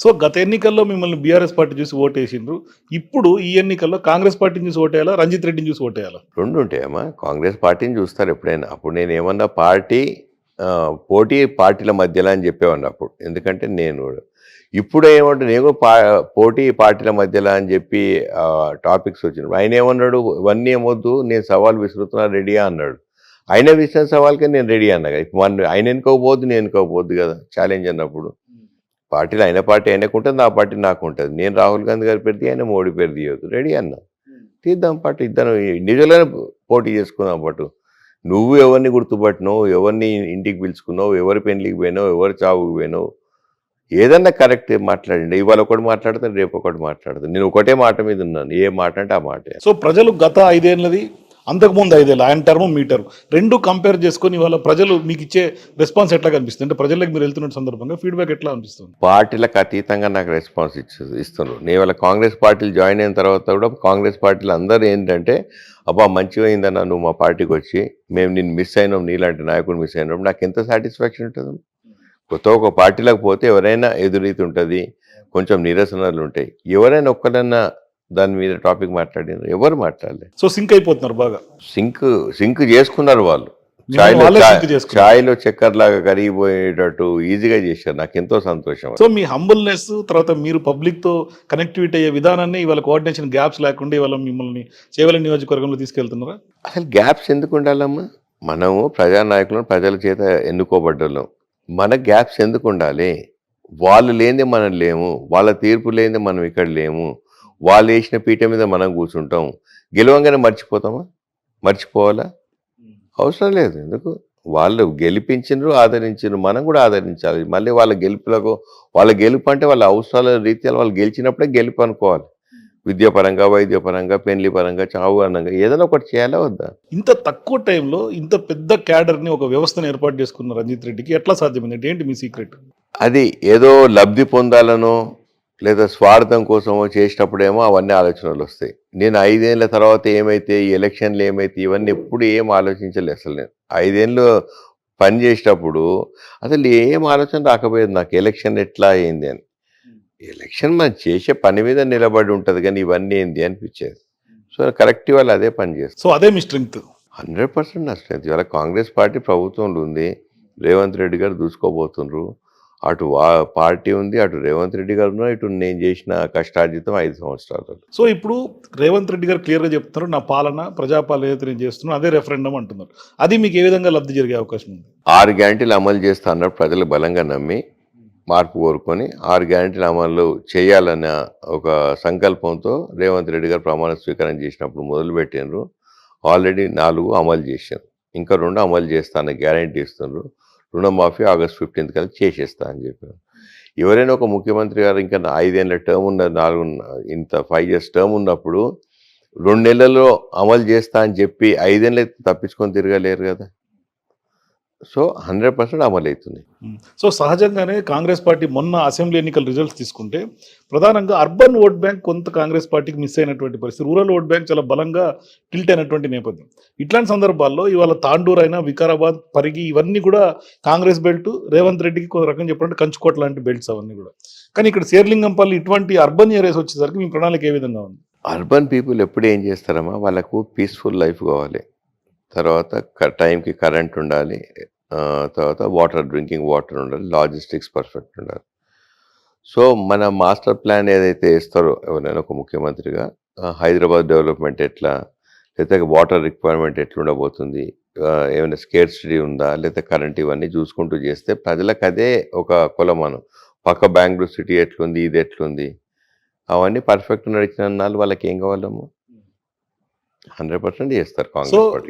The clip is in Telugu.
సో గత ఎన్నికల్లో మిమ్మల్ని బీఆర్ఎస్ పార్టీ చూసి ఓటేసిండ్రు. ఇప్పుడు ఈ ఎన్నికల్లో కాంగ్రెస్ పార్టీని చూసి ఓటేయాలా? రంజిత్ రెడ్డిని చూసి ఓటేయాలా? రెండు ఉంటాయమ్మా కాంగ్రెస్ పార్టీని చూస్తారు ఎప్పుడైనా. అప్పుడు నేను ఏమన్నా పార్టీ పోటీ పార్టీల మధ్యలో అని చెప్పేవాడిని అప్పుడు. ఎందుకంటే నేను ఇప్పుడు ఏమంటే నేను పా పోటీ పార్టీల మధ్యలో అని చెప్పి టాపిక్స్ వచ్చినప్పుడు ఆయన ఏమన్నాడు? ఇవన్నీ ఏమొద్దు నేను సవాల్ విసురుతున్నా రెడీయా? అన్నాడు. ఆయన విసిన సవాల్కే నేను రెడీ అన్నా కదా. ఇప్పుడు మన ఆయన ఎన్నుకోకపోద్దు నేను ఎన్నుకోకపోద్దు కదా. ఛాలెంజ్ అన్నప్పుడు. పార్టీలో ఆయన పార్టీ ఆయనకు ఉంటుంది నా పార్టీ నాకు ఉంటుంది నేను రాహుల్ గాంధీ గారి పేరు తీయ, ఆయన మోడీ పేరు తీయొద్దు. రెడీ అన్నా. తీద్దాం పాటు ఇద్దరం నిజంగానే పోటీ చేసుకుందాం పాటు. నువ్వు ఎవరిని గుర్తుపట్టినావు ఎవరిని ఇంటికి పిలుచుకున్నావు ఎవరి పెళ్ళికి పోయినావు ఎవరి చావుకి పోయినావు? ఏదన్నా కరెక్ట్ మాట్లాడండి. ఇవాళ ఒకటి మాట్లాడతాను రేపు ఒకటి మాట్లాడతాను నేను ఒకటే మాట మీద ఉన్నాను. ఏ మాట అంటే ఆ మాటే. సో ప్రజలు గత ఐదేళ్ళది అంతకుముందు ఐదేళ్ళు ఆయన టర్మ్ మీ టర్మ్ రెండు కంపేర్ చేసుకొని ఇవాళ ప్రజలు మీకు ఇచ్చే రెస్పాన్స్ ఎట్లా కనిపిస్తుంది? అంటే ప్రజలకు మీరు వెళ్తున్న సందర్భంగా ఫీడ్బ్యాక్ ఎట్లా అనిపిస్తుంది? పార్టీలకు అతీతంగా నాకు రెస్పాన్స్ ఇచ్చు ఇస్తున్నారు. నేను వాళ్ళ కాంగ్రెస్ పార్టీలు జాయిన్ అయిన తర్వాత కూడా కాంగ్రెస్ పార్టీలు అందరూ ఏంటంటే అబ్బా మంచిగా నువ్వు మా పార్టీకి వచ్చి మేము నేను మిస్ అయినాం నీలాంటి నాయకుడు మిస్ అయినాం. నాకు ఎంత సాటిస్ఫాక్షన్ ఉంటుంది? కొత్త ఒక పార్టీలకు పోతే ఎవరైనా ఎదురీతి ఉంటుంది కొంచెం నిరసనలు ఉంటాయి. ఎవరైనా ఒక్కడన్నా దాని మీద టాపిక్ మాట్లాడినారు. ఎవరు మాట్లాడలేదు సో సింక్ అయిపోతున్నారు బాగా. సింక్ సింక్ చేసుకున్నారు వాళ్ళు. ఛాయ్లో. ఛాయ్లో చక్కెరలాగా కరిగిపోయేటట్టు ఈజీగా చేశారు. నాకు ఎంతో సంతోషం సో మీ హంబుల్నెస్ తర్వాత మీరు పబ్లిక్తో కనెక్టివిటీ అయ్యే విధానాన్ని ఇవాళ కోఆర్డినేషన్ గ్యాప్స్ లేకుండా ఇవాళ మిమ్మల్ని చేవల నియోజకవర్గంలో తీసుకెళ్తున్నారా? అసలు గ్యాప్స్ ఎందుకు ఉండాలమ్మా? మనము ప్రజానాయకులను ప్రజల చేత ఎన్నుకోబడ్డోళ్ళం. మన గ్యాప్స్ ఎందుకు ఉండాలి? వాళ్ళు లేనిదే మనం లేము. వాళ్ళ తీర్పు లేనిదే మనం ఇక్కడ లేము. వాళ్ళు వేసిన పీట మీద మనం కూర్చుంటాం. గెలవంగానే మర్చిపోతామా? మర్చిపోవాలా? అవసరం లేదు. ఎందుకు? వాళ్ళు గెలిపించిండ్రు ఆదరించిండ్రు మనం కూడా ఆదరించాలి. మళ్ళీ వాళ్ళ గెలుపులకు వాళ్ళ గెలుపు అంటే వాళ్ళ అవసరాల రీత్యా వాళ్ళు గెలిచినప్పుడే గెలుపు అనుకోవాలి. విద్యాపరంగా వైద్యపరంగా పెళ్ళి పరంగా చావు అనంగా ఏదైనా ఒకటి చేయాలా వద్దా? ఇంత తక్కువ టైంలో ఇంత పెద్ద క్యాడర్ని ఒక వ్యవస్థను ఏర్పాటు చేసుకున్న రంజిత్ రెడ్డికి ఎట్లా సాధ్యమైంది ఏంటి మీ సీక్రెట్? అది ఏదో లబ్ధి పొందాలనో లేదా స్వార్థం కోసమో చేసినప్పుడేమో అవన్నీ ఆలోచనలు వస్తాయి. నేను ఐదేళ్ళ తర్వాత ఏమైతే ఈ ఎలక్షన్లు ఏమైతే ఇవన్నీ ఎప్పుడు ఏం ఆలోచించలేదు అసలు నేను. ఐదేళ్ళు పని చేసేటప్పుడు అసలు ఏం ఆలోచన రాకపోయేది నాకు ఎలక్షన్ ఎట్లా అయింది అని. ఎలక్షన్ మనం చేసే పని మీద నిలబడి ఉంటుంది కానీ ఇవన్నీ ఏంది అనిపించేది. సో కరెక్ట్ వాళ్ళు అదే పని చేస్తారు సో అదే మీ స్ట్రెంగ్త్. హండ్రెడ్ పర్సెంట్ నా స్ట్రెంత్ ఇవాళ కాంగ్రెస్ పార్టీ ప్రభుత్వంలో ఉంది. రేవంత్ రెడ్డి గారు దూసుకోబోతుండ్రు అటు పార్టీ ఉంది అటు రేవంత్ రెడ్డి గారు ఉన్నారు ఇటు నేను చేసిన కష్టార్జితం ఐదు సంవత్సరాలు సో ఇప్పుడు రేవంత్ రెడ్డి గారు క్లియర్గా చెప్తున్నారు నా పాలన ప్రజాపాలన ఏదైతే నేను చేస్తున్నాను అదే రెఫరెండం అంటున్నారు. అది మీకు ఏ విధంగా లబ్ధి జరిగే అవకాశం ఉంది? ఆరు గ్యారంటీలు అమలు చేస్తా అన్నప్పుడు ప్రజలు బలంగా నమ్మి మార్పు కోరుకొని ఆరు గ్యారంటీలు అమలు చేయాలన్న ఒక సంకల్పంతో రేవంత్ రెడ్డి గారు ప్రమాణ స్వీకారం చేసినప్పుడు మొదలుపెట్టిండ్రు. ఆల్రెడీ నాలుగు అమలు చేశారు. ఇంకా రెండు అమలు చేస్తాను గ్యారంటీ ఇస్తున్నారు రుణమాఫీ ఆగస్ట్ ఫిఫ్టీన్త్ కల్లా చేసేస్తా అని చెప్పారు. ఎవరైనా ఒక ముఖ్యమంత్రి గారు ఇంకా ఐదేళ్ళ టర్మ్ ఉన్న నాలుగు ఇంత ఫైవ్ ఇయర్స్ టర్మ్ ఉన్నప్పుడు రెండు నెలల్లో అమలు చేస్తా అని చెప్పి ఐదేళ్ళు తప్పించుకొని తిరగలేరు కదా. సో హండ్రెడ్ పర్సెంట్ అమలు అవుతుంది సో సహజంగానే కాంగ్రెస్ పార్టీ మొన్న అసెంబ్లీ ఎన్నికల రిజల్ట్స్ తీసుకుంటే ప్రధానంగా అర్బన్ ఓట్ బ్యాంక్ కొంత కాంగ్రెస్ పార్టీకి మిస్ అయినటువంటి పరిస్థితి. రూరల్ ఓట్ బ్యాంక్ చాలా బలంగా టిల్ట్ అయినటువంటి నేపథ్యం. ఇట్లాంటి సందర్భాల్లో ఇవాళ తాండూర్ అయినా వికారాబాద్ పరిగి ఇవన్నీ కూడా కాంగ్రెస్ బెల్ట్ రేవంత్ రెడ్డికి కొంత రకం చెప్పాలంటే కంచుకోట లాంటి బెల్ట్స్ అవన్నీ కూడా. కానీ ఇక్కడ శేర్లింగంపల్లి ఇటువంటి అర్బన్ ఏరియాస్ వచ్చేసరికి మీ ప్రణాళిక ఏ విధంగా ఉంది? అర్బన్ పీపుల్ ఎప్పుడు ఏం చేస్తారమ్మా? వాళ్ళకు పీస్ఫుల్ లైఫ్ కావాలి. తర్వాత క- టైంకి కరెంట్ ఉండాలి. తర్వాత వాటర్ డ్రింకింగ్ వాటర్ ఉండాలి. లాజిస్టిక్స్ పర్ఫెక్ట్ ఉండాలి. సో మన మాస్టర్ ప్లాన్ ఏదైతే ఇస్తారో ఎవరైనా ఒక ముఖ్యమంత్రిగా హైదరాబాద్ డెవలప్మెంట్ ఎట్లా లేకపోతే వాటర్ రిక్వైర్మెంట్ ఎట్లా ఉండబోతుంది ఏమైనా స్కేర్సిటీ ఉందా లేకపోతే కరెంట్ ఇవన్నీ చూసుకుంటూ చేస్తే ప్రజలకు అదే ఒక కొలమానం పక్క బెంగళూరు సిటీ ఎట్లుంది ఇది ఎట్లుంది అవన్నీ పర్ఫెక్ట్ నడిచిన వాళ్ళకి ఏం కావాలమ్మా హండ్రెడ్ పర్సెంట్ చేస్తారు కాంగ్రెస్ పార్టీ.